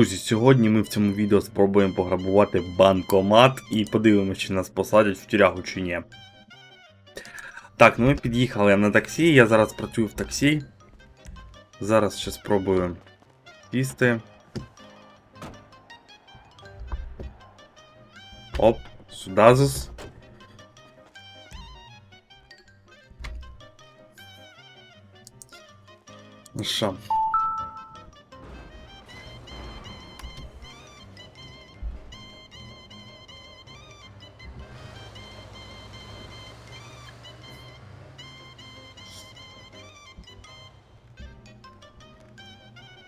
Друзі, сьогодні ми в цьому відео спробуємо пограбувати банкомат і подивимося, чи нас посадять в тюрягу чи ні. Так, ну ми під'їхали на таксі, я зараз працюю в таксі. Зараз ще спробую сісти. Оп, сюди зас. Ну що?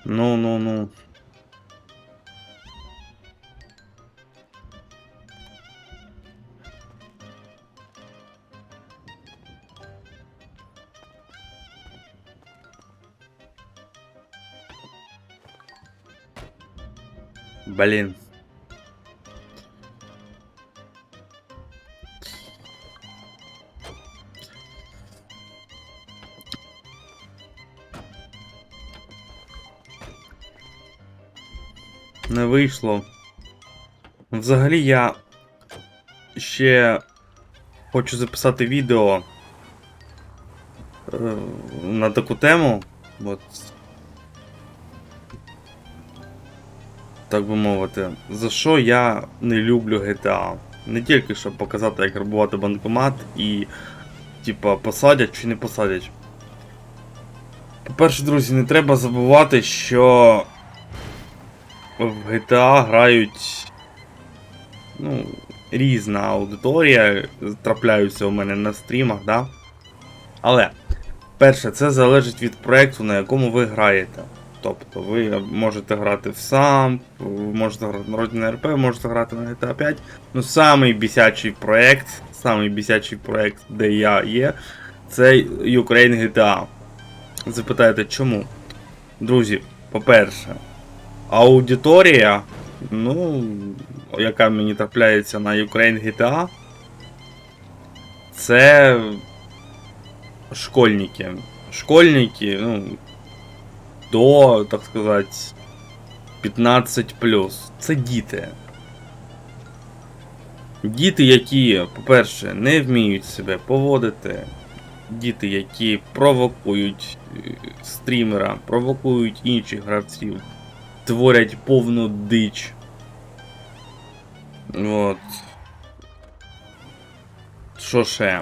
Ну, ну, ну. Блин. Не вийшло. Взагалі я ще хочу записати відео е, на таку тему. От. Так би мовити, за що я не люблю GTA. Не тільки щоб показати, як грабувати банкомат і, типа, посадять чи не посадять. По-перше, друзі, не треба забувати, що в GTA грають ну, різна аудиторія, трапляються у мене на стрімах, да? Але, перше, це залежить від проєкту, на якому ви граєте. Тобто ви можете грати в сам, ви можете грати на Родина РП, можете грати на GTA 5. Ну, самий бісячий проєкт, самий бісячий проєкт, де я є, це Ukraine GTA. Запитаєте, чому? Друзі, по-перше, аудиторія, ну, яка мені трапляється на Ukraine GTA, це школьники. Школьники, ну, до, так сказати, 15 Це діти. Діти, які, по-перше, не вміють себе поводити. Діти, які провокують е, стрімера, провокують інших гравців, творять повну дич. От. Що ще?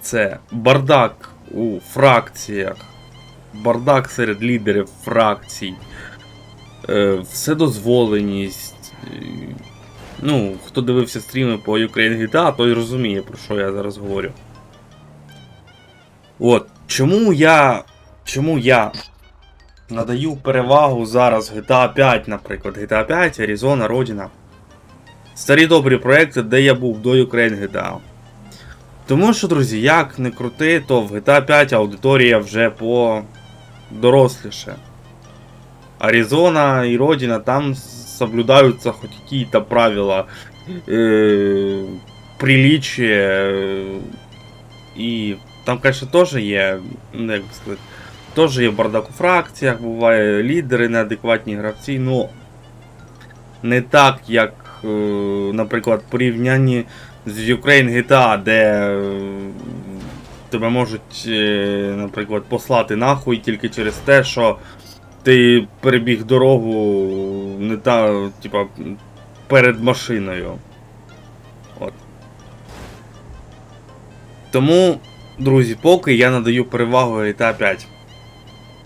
Це бардак у фракціях бардак серед лідерів фракцій, е, вседозволеність. Ну, хто дивився стріми по Ukraine GTA, той розуміє, про що я зараз говорю. От, чому я. Чому я надаю перевагу зараз GTA 5, наприклад, GTA 5, Arizona, Родина. Старі добрі проекти, де я був до Ukraine GTA. Тому що, друзі, як не крути, то в GTA 5 аудиторія вже по доросліше. Аризона и Родина, там соблюдаются хоть какие-то правила э, приличия. э, І там, конечно, теж є, ну, як би сказати, теж є бардак у фракціях, буває лідери, неадекватні гравці, ну не так, як, е, наприклад, порівнянні з Ukraine GTA, де е, тебе можуть, е, наприклад, послати нахуй тільки через те, що ти перебіг дорогу не та, типа, перед машиною. От. Тому, друзі, поки я надаю перевагу GTA 5.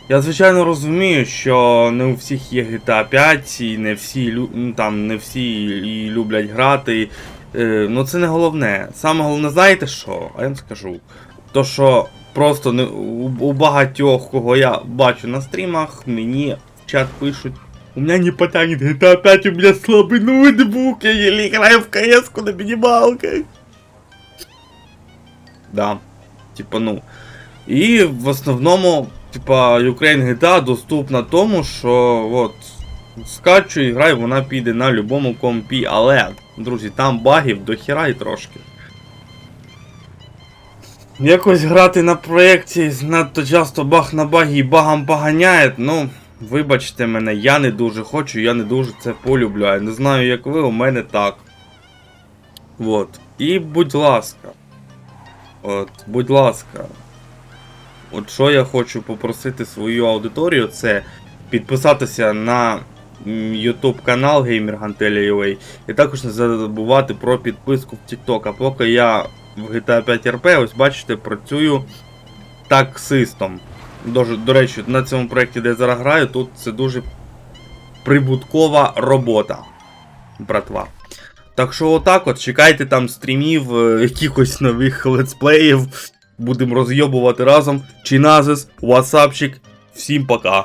Я звичайно розумію, що не у всіх є GTA 5, і не всі ну, там не всі і люблять грати. Е, ну це не головне. Саме головне, знаєте що? А я вам скажу. То що просто не, у, у багатьох, кого я бачу на стрімах, мені в чат пишуть. У меня не потянет GTA 5, у меня слабый ноутбук, я еле играю в КС на минималках. Да. Типа, ну. І в основному, типа, Ukraine GTA доступна тому, що от. Скачуй, грай, вона піде на любому компі, але, друзі, там багів до хіра і трошки. Якось грати на проєкті надто часто баг на багі і багам поганяє, ну, Вибачте мене, я не дуже хочу, я не дуже це полюбляю. Не знаю, як ви, у мене так. От. І будь ласка. От, будь ласка. От що я хочу попросити свою аудиторію, це підписатися на YouTube канал GamerGantelia.ua і також не забувати про підписку в TikTok. А поки я в GTA 5 RP, ось бачите, працюю таксистом. Дуже, до речі, на цьому проєкті, де я зараз граю, тут це дуже прибуткова робота, братва. Так що отак от, чекайте там стрімів, е, якихось нових летсплеїв. Будемо розйобувати разом. Чиназис, ватсапчик. Всім пока.